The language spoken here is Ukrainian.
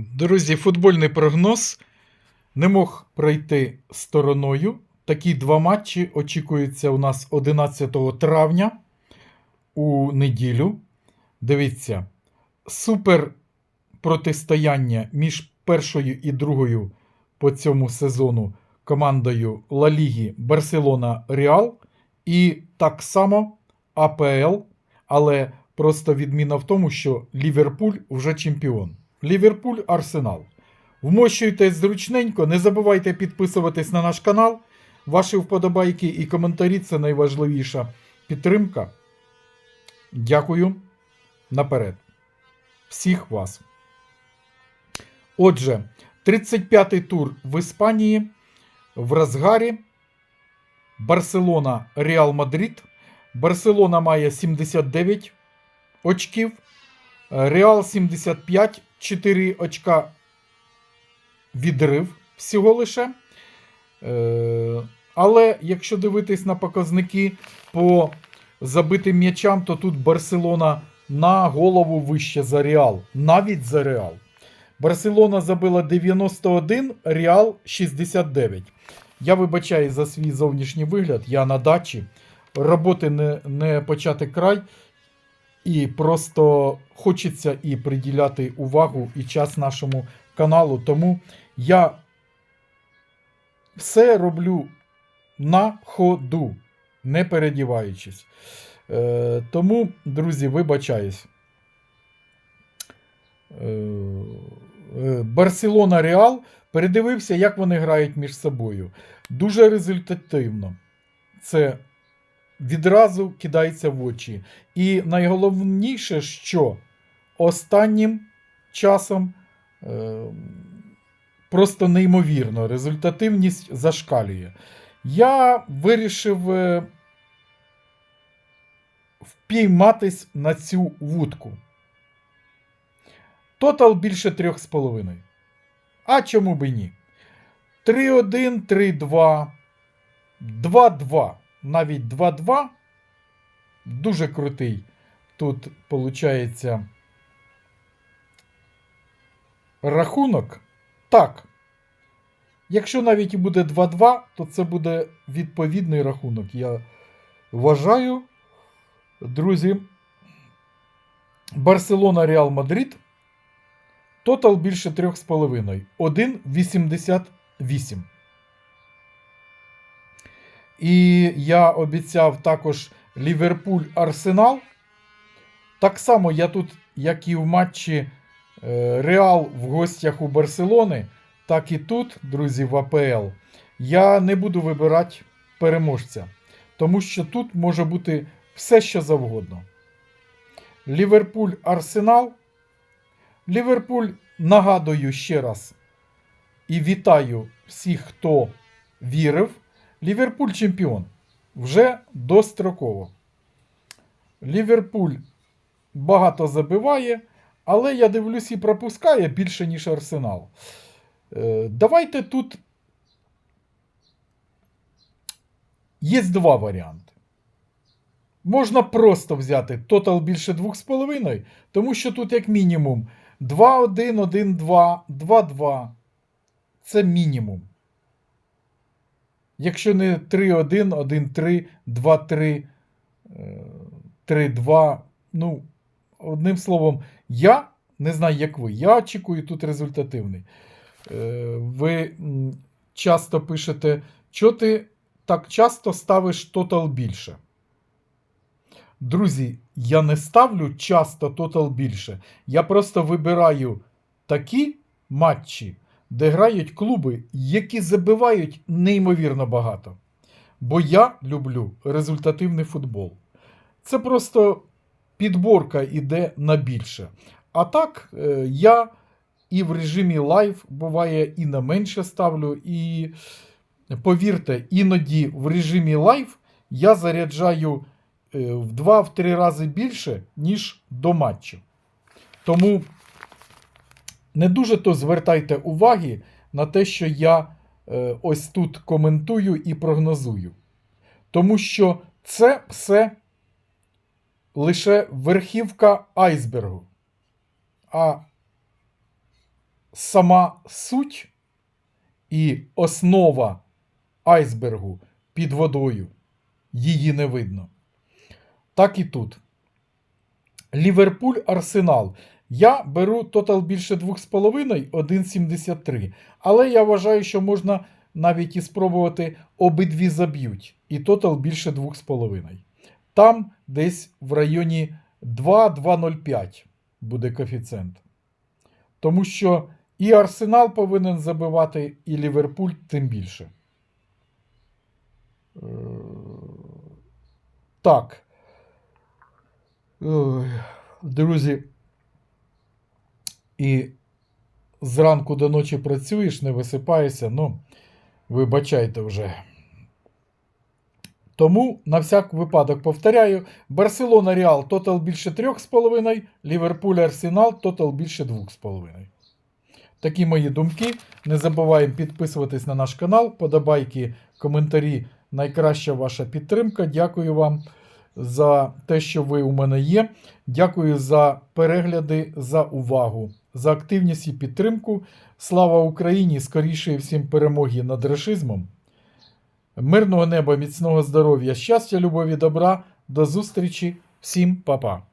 Друзі, футбольний прогноз не мог пройти стороною. Такі два матчі очікуються у нас 11 травня у неділю. Дивіться, супер протистояння між першою і другою по цьому сезону командою Ла Ліги Барселона Реал і так само АПЛ, але просто відміна в тому, що Ліверпуль вже чемпіон. Ліверпуль Арсенал. Вмощуйтесь зручненько, не забувайте підписуватись на наш канал. Ваші вподобайки і коментарі це найважливіша підтримка. Дякую наперед. Всіх вас. Отже, 35-й тур в Іспанії в розгарі. Барселона Реал Мадрид. Барселона має 79 очків. Реал 75, 4 очка відрив всього лише. Е, Але якщо дивитись на показники по забитим м'ячам, то тут Барселона на голову вище за Реал. Навіть за Реал. Барселона забила 91, Реал 69. Я вибачаю за свій зовнішній вигляд, я на дачі. Роботи не, не почати край. І просто хочеться і приділяти увагу і час нашому каналу. Тому я все роблю на ходу, не передіваючись. Е, тому, друзі, вибачаюсь. Е, е, Барселона Реал передивився, як вони грають між собою. Дуже результативно. Це відразу кидається в очі. І найголовніше, що останнім часом е, просто неймовірно, результативність зашкалює. Я вирішив е, впійматись на цю вудку. Тотал більше 3,5. А чому б і ні? 3-1, 3-2, 2-2 навіть 2-2. Дуже крутий. Тут виходить рахунок. Так. Якщо навіть і буде 2-2, то це буде відповідний рахунок. Я вважаю, друзі. Барселона Реал Мадрид. Тотал більше 3,5. 1,88. І я обіцяв також Ліверпуль Арсенал. Так само я тут, як і в матчі е, Реал в гостях у Барселони, так і тут, друзі, в АПЛ, я не буду вибирати переможця. Тому що тут може бути все, що завгодно. Ліверпуль Арсенал. Ліверпуль нагадую ще раз і вітаю всіх, хто вірив. Ліверпуль чемпіон. Вже достроково. Ліверпуль багато забиває, але я дивлюсь і пропускає більше, ніж Арсенал. Е, давайте тут є два варіанти. Можна просто взяти тотал більше 2,5, тому що тут, як мінімум, 2-1, 1-2, 2-2. Це мінімум. Якщо не 3-1, 1-3, 2-3, 3-2. Ну, одним словом, я не знаю, як ви. Я очікую тут результативний. Е, ви часто пишете, що ти так часто ставиш тотал більше. Друзі, я не ставлю часто тотал більше. Я просто вибираю такі матчі де грають клуби, які забивають неймовірно багато. Бо я люблю результативний футбол. Це просто підборка йде на більше. А так, е, я і в режимі лайв буває і на менше ставлю. І повірте, іноді в режимі лайв я заряджаю е, в 2-3 рази більше, ніж до матчу. Тому не дуже то звертайте уваги на те, що я е, ось тут коментую і прогнозую. Тому що це все лише верхівка айсбергу. А сама суть і основа айсбергу під водою. Її не видно. Так і тут. Ліверпуль Арсенал. Я беру тотал більше 2,5, 1,73. Але я вважаю, що можна навіть і спробувати обидві заб'ють. І тотал більше 2,5. Там десь в районі 2-2,05 буде коефіцієнт. Тому що і Арсенал повинен забивати, і Ліверпуль тим більше. Е, Так. Друзі. І зранку до ночі працюєш, не висипаєшся, ну, вибачайте вже. Тому, на всяк випадок, повторяю: Барселона Реал тотал більше 3,5, Ліверпуль Арсенал тотал більше 2,5. Такі мої думки. Не забуваємо підписуватись на наш канал, подобайки, коментарі. Найкраща ваша підтримка. Дякую вам за те, що ви у мене є. Дякую за перегляди, за увагу, за активність і підтримку. Слава Україні! Скоріше всім перемоги над рашизмом. Мирного неба, міцного здоров'я, щастя, любові, добра. До зустрічі. Всім па-па.